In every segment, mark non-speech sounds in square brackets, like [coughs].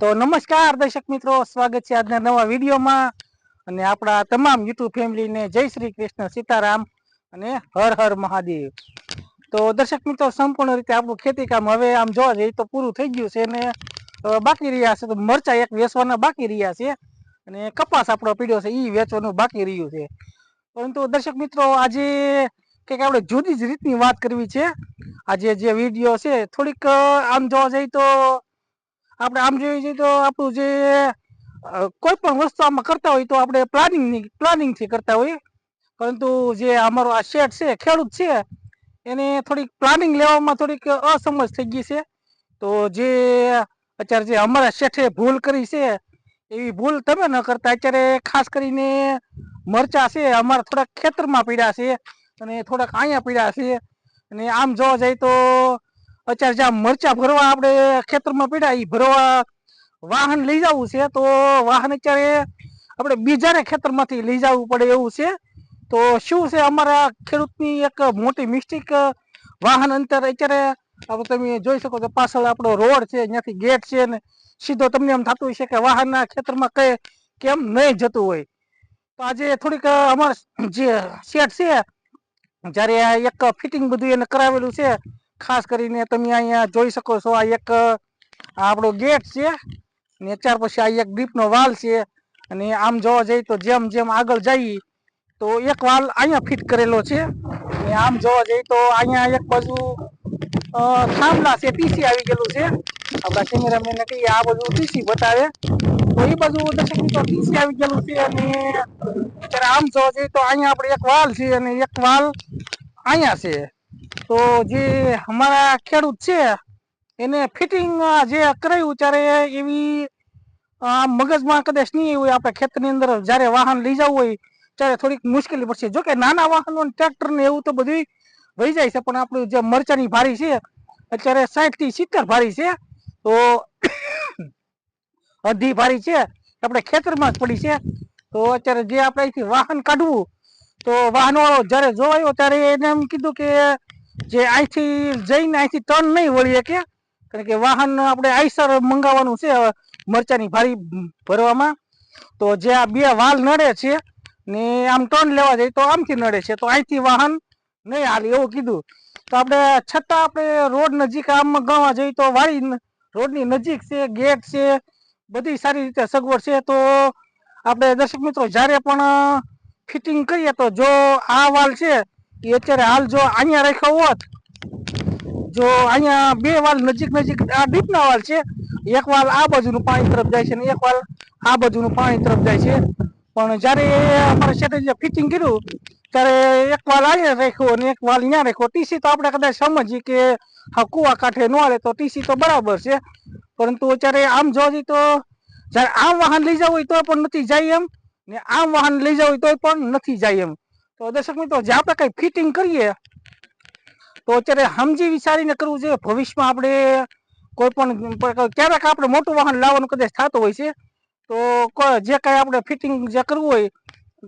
તો નમસ્કાર દર્શક મિત્રો, સ્વાગત છે આજના નવા વિડીયોમાં. અને આપણા તમામ યુટ્યુબ ફેમિલીને જય શ્રી કૃષ્ણ સીતારામ અને હર હર મહાદેવ. તો દર્શક મિત્રો, સંપૂર્ણ રીતે આપણું ખેતી કામ હવે આમ જોવા જઈએ તો પૂરું થઈ ગયું છે અને બાકી રહ્યા છે તો મરચા એક વેચવાના બાકી રહ્યા છે. અને કપાસ આપણો પીડ્યો છે એ વેચવાનું બાકી રહ્યું છે. પરંતુ દર્શક મિત્રો, આજે કંઈક આપણે જુદી જ રીતની વાત કરવી છે. આજે જે વીડિયો છે, થોડીક આમ જોવા જઈએ તો આપણે આમ જોઈએ છીએ તો આપણું જે કોઈ પણ વસ્તુ આમાં કરતા હોય તો આપણે પ્લાનિંગ પ્લાનિંગથી કરતા હોઈએ. પરંતુ જે અમારો આ શેઠ છે, ખેડૂત છે, એને થોડીક પ્લાનિંગ લેવામાં થોડીક અસમજ થઈ ગઈ છે. તો જે અત્યારે જે અમારા શેઠે ભૂલ કરી છે, એવી ભૂલ તમે ન કરતા. અત્યારે ખાસ કરીને મરચા છે, અમારા થોડાક ખેતરમાં પીડ્યા છે અને થોડાક અહીંયા પીડ્યા છે. અને આમ જોવા જાય તો અત્યારે જ્યાં મરચા ભરવા આપણે ખેતરમાં પીડા એ ભરવા વાહન લઈ જવું છે, તો વાહન અત્યારે આપણે બીજાને ખેતરમાંથી લઈ જવું પડે એવું છે. તો શું છે અમારા ખેડૂતની એક મોટી મિસ્ટેક, વાહન અંતર અત્યારે આપણે તમે જોઈ શકો છો, પાછળ આપણો રોડ છે, ત્યાંથી ગેટ છે ને, સીધો તમને એમ થતું હશે કે વાહનના ખેતરમાં કઈ કેમ નહીં જતું હોય. તો આજે થોડીક અમારા જે શેઠ છે, જ્યારે એક ફિટિંગ બધું એને કરાવેલું છે ખાસ કરીને તમે અહીંયા જોઈ શકો છો, આ એક આપણો ગેટ છે, ને ત્યાર પછી આ એક ડીપનો વાલ છે, અને આમ જોવા જઈએ તો જેમ જેમ આગળ જઈએ તો એક વાલ અહીંયા ફિટ કરેલો છે અને આમ જોવા જઈએ તો અહીંયા એક બાજુ થાંભલા છે ટીસી આવી ગયેલું છે, આપણા કેમેરામેન કહીએ આ બાજુ ટીસી બતાવે, તો એ બાજુ દર્શક મિત્રો ટીસી આવી ગયેલું છે, અને અત્યારે આમ જોવા જઈએ તો અહીંયા આપણે એક વાલ છે, અને એક વાલ અહીંયા છે. તો જે અમારા ખેડૂત છે, એને ફિટિંગ જે કરાયું ત્યારે એવી મગજમાં કદાચ નહીં હોય આપણે ખેતરની અંદર જ્યારે વાહન લઈ જવું હોય, ત્યારે થોડીક મુશ્કેલી પડશે. જોકે નાના વાહનો ટ્રેક્ટર ને એવું તો બધું વહી જાય છે, પણ આપણું જે મરચાની ભારી છે, અત્યારે સાઠથી સિત્તેર ભારી છે, તો [coughs] અડધી ભારી છે, આપણે ખેતરમાં જ પડી છે. તો અત્યારે જે આપણે વાહન કાઢવું, તો વાહનો જ્યારે જોવાયો ત્યારે એને એમ કીધું કે જે અહીંથી જઈને અહીંથી ટર્ન નહીં વળી કે કારણ કે વાહન આપણે આઈસર મંગાવવાનું છે મરચાની ભારી ભરવામાં. તો જે આ બે વાલ નડે છે ને આમ ટર્ન લેવા જાય તો આમથી નડે છે. તો અહીંથી વાહન નહીં હાલે એવું કીધું. તો આપણે છતાં આપણે રોડ નજીક આમ ગણવા જઈએ તો વાળી રોડની નજીક છે, ગેટ છે, બધી સારી રીતે સગવડ છે. તો આપણે દર્શક મિત્રો, જ્યારે પણ ફિટિંગ કરીએ તો જો આ વાલ છે અત્યારે હાલ જો અહીંયા રાખ્યો હોત, જો અહીંયા બે વાલ નજીક નજીક આ ડીપના વાલ છે, એક વાલ આ બાજુનું પાણી તરફ જાય છે અને એક વાલ આ બાજુનું પાણી તરફ જાય છે. પણ જ્યારે અમારા શેઠે ફિટિંગ કર્યું, ત્યારે એક વાલ અહીંયા રાખ્યો અને એક વાલ અહીંયા રાખ્યો. ટીસી તો આપણે કદાચ સમજીએ કે હા, કુવા કાંઠે ન આવે તો ટીસી તો બરાબર છે. પરંતુ અત્યારે આમ જોવા જઈએ તો જ્યારે આમ વાહન લઈ જવું હોય તો પણ નથી જાય એમ, ને આમ વાહન લઈ જવું હોય તો પણ નથી જાય એમ. તો દર્શક મિત્રો, જે આપણે કંઈ ફિટિંગ કરીએ, તો અત્યારે સમજી વિચારીને કરવું જોઈએ. ભવિષ્યમાં આપણે કોઈ પણ ક્યારેક આપણે મોટું વાહન લાવવાનું કદાચ થતું હોય છે, તો જે કાંઈ આપણે ફિટિંગ જે કરવું હોય,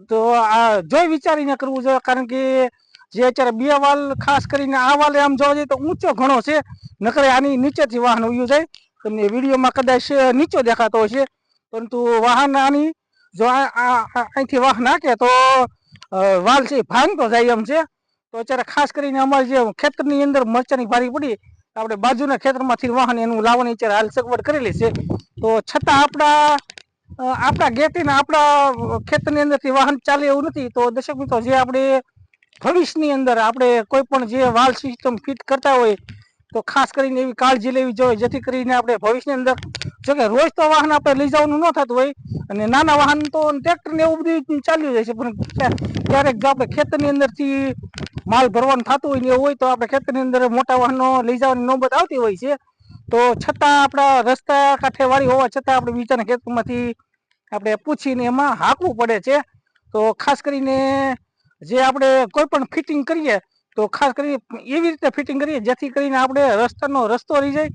તો આ જોઈ વિચારીને કરવું જોઈએ. કારણ કે જે અત્યારે બે વાલ ખાસ કરીને આ વાલ આમ જોવા જઈએ તો ઊંચો ઘણો છે, નકરે આની નીચેથી વાહન ઉયું જાય. તમને વિડીયોમાં કદાચ નીચો દેખાતો હશે, પરંતુ વાહન આની જો અહીંથી વાહન નાખે તો વાલ એ ભાંગતો જાય એમ છે. તો અત્યારે ખાસ કરીને અમારે જે ખેતરની અંદર મરચાની ભારી પડી આપણે બાજુના ખેતરમાંથી વાહન એનું લાવવાની અત્યારે હાલ સગવડ કરેલી છે. તો છતાં આપણા આપણા ગેટીને આપણા ખેતરની અંદરથી વાહન ચાલે એવું નથી. તો દર્શક મિત્રો, જે આપણે ભવિષ્યની અંદર આપણે કોઈ પણ જે વાલ સિસ્ટમ ફિટ કરતા હોય, તો ખાસ કરીને એવી કાળજી લેવી જોઈએ, જેથી કરીને આપણે ભવિષ્યની અંદર જો કે રોજ તો વાહન આપણે લઈ જવાનું ન થતું હોય, અને નાના વાહન તો ટ્રેક્ટર ને એવું બધું ચાલ્યું જાય છે, પણ ક્યારેક જો આપણે ખેતરની અંદરથી માલ ભરવાનું થતું હોય ને એવું હોય તો આપણે ખેતરની અંદર મોટા વાહનો લઈ જવાની નોબત આવતી હોય છે. તો છતાં આપણા રસ્તા કાંઠે વાળી હોવા છતાં આપણે બીજાના ખેતરમાંથી આપણે પૂછીને એમાં હાંકવું પડે છે. તો ખાસ કરીને જે આપણે કોઈ પણ ફિટિંગ કરીએ તો ખાસ કરીને એવી રીતે ફિટિંગ કરીએ જેથી કરીને આપણે રસ્તાનો રસ્તો રહી જાય.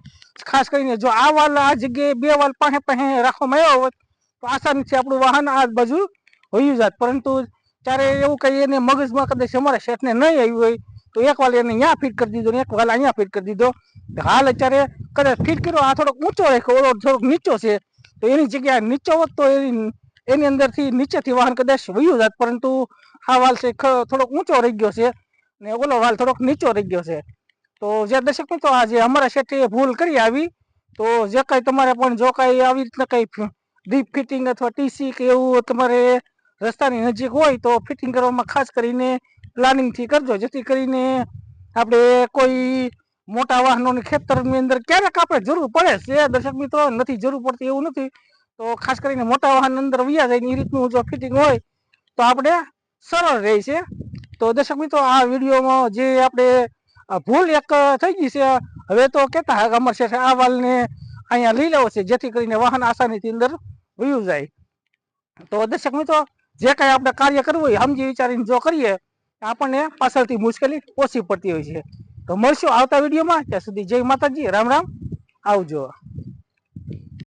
ખાસ કરીને જો આ વાલ આ જગ્યાએ બે વાલ પાસે પાસે રાખવામાં આવ્યો હોત, તો આસાનીથી આપણું વાહન આ બાજુ હોયું જાત. પરંતુ ત્યારે એવું કહીએ એને મગજમાં કદાચ અમારા શેઠને નહીં આવ્યું હોય, તો એક વાલ એને અહીંયા ફિટ કરી દીધો ને એક વાલ અહીંયા ફિટ કરી દીધો. હાલ અત્યારે કદાચ ફિટ કર્યો, આ થોડોક ઊંચો રાખ્યો, ઓલો થોડોક નીચો છે, તો એની જગ્યાએ નીચો હોત તો એની એની અંદરથી નીચેથી વાહન કદાચ વયું જાત. પરંતુ આ વાલ છે થોડોક ઊંચો રહી ગયો છે. ને ઓલો વાલ થોડોક નીચો રહી ગયો છે. તો જે દર્શક મિત્રો આજે અમારા શેઠે ભૂલ કરી આવી, તો જે કાંઈ તમારે પણ જો કાંઈ આવી રીતના કંઈ ડીપ ફિટિંગ અથવા ટીસી કે એવું તમારે રસ્તાની નજીક હોય, તો ફિટિંગ કરવામાં ખાસ કરીને પ્લાનિંગથી કરજો. જેથી કરીને આપણે કોઈ મોટા વાહનોની ખેતરની અંદર ક્યારેક આપણે જરૂર પડે છે. દર્શક મિત્રો, નથી જરૂર પડતી એવું નથી. તો ખાસ કરીને મોટા વાહન અંદર વ્યા જાય એ રીતનું જો ફિટિંગ હોય, તો આપણે સરળ રહે છે. તો દર્શક મિત્રો, આ વિડીયોમાં જે આપણે ભૂલ એક થઈ ગઈ છે, હવે તો કહેતા અમારે આ વાલને અહીંયા લઈ લેવો છે, જેથી કરીને વાહન આસાનીથી અંદર વયું જાય. તો દર્શક મિત્રો, જે કાંઈ આપણે કાર્ય કરવું હોય, સમજી વિચારીને જો કરીએ, આપણને પાછળથી મુશ્કેલી ઓછી પડતી હોય છે. તો મળશું આવતા વિડીયોમાં, ત્યાં સુધી જય માતાજી, રામ રામ, આવજો.